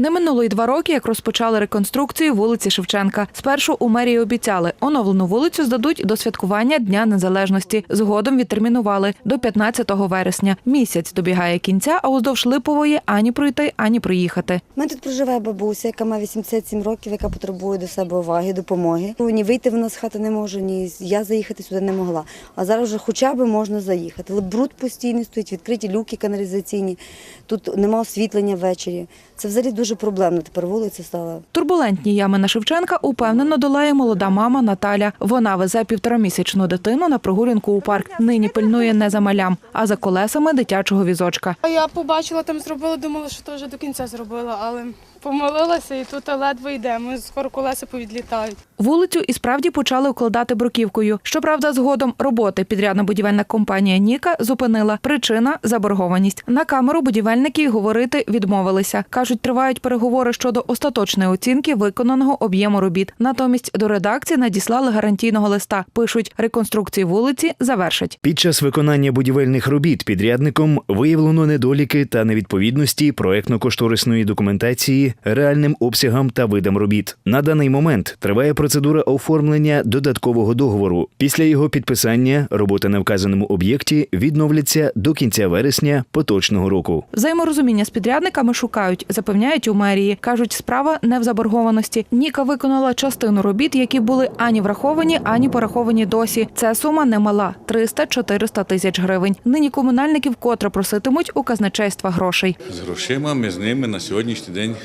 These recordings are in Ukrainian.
Не минуло й два роки, як розпочали реконструкцію вулиці Шевченка. Спершу у мерії обіцяли, оновлену вулицю здадуть до святкування Дня Незалежності. Згодом відтермінували до 15 вересня. Місяць добігає кінця, а уздовж Липової ані пройти, ані проїхати. У мене тут проживає бабуся, яка має 87 років, яка потребує до себе уваги, допомоги. Ні вийти вона з хати не може, ні я заїхати сюди не могла. А зараз вже хоча б можна заїхати. Але бруд постійний стоїть, відкриті люки каналізаційні, тут нема освітлення ввечері. Це взагалі дуже проблемно. Тепер вулиця стала. Турбулентні ями на Шевченка упевнено долає молода мама Наталя. Вона везе півторамісячну дитину на прогулянку у парк. Нині пильнує не за малям, а за колесами дитячого візочка. Я побачила, там зробила, думала, що то вже до кінця зробила, але помолилася і тут ледве йдемо. Скоро колеса повідлітають. Вулицю і справді почали укладати бруківкою. Щоправда, згодом роботи підрядна будівельна компанія Ніка зупинила. Причина заборгованість. На камеру будівельники говорити відмовилися. кажуть, тривають переговори щодо остаточної оцінки виконаного об'єму робіт. Натомість до редакції надіслали гарантійного листа. пишуть, реконструкцію вулиці завершать. Під час виконання будівельних робіт підрядником виявлено недоліки та невідповідності проектно-кошторисної документації реальним обсягам та видам робіт. На даний момент триває процедура оформлення додаткового договору. Після його підписання роботи на вказаному об'єкті відновляться до кінця вересня поточного року. Взаєморозуміння з підрядниками шукають, запевняють у мерії. кажуть, справа не в заборгованості. Ніка виконала частину робіт, які були ані враховані, ані пораховані досі. Ця сума немала 300-400 тисяч гривень. Нині комунальників котре проситимуть у казначейства грошей. З грошима ми з ними на сьогоднішній день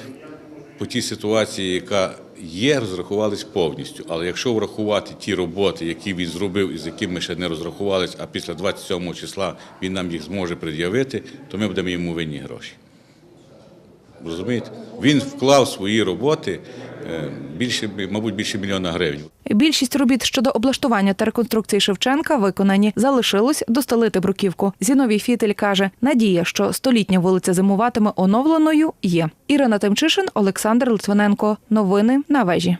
по тій ситуації, яка є, розрахувались повністю. Але якщо врахувати ті роботи, які він зробив і з якими ми ще не розрахувались, а після 27 числа він нам їх зможе пред'явити, то ми будемо йому винні гроші. Розумієте? Він вклав свої роботи е, більше, мабуть, більше мільйона гривень. Більшість робіт щодо облаштування та реконструкції Шевченка виконані. Залишилось достелити бруківку. Зіновій Фітель каже, надія, що столітня вулиця зимуватиме оновленою, є. Ірина Тимчишин, Олександр Литвиненко. Новини на вежі.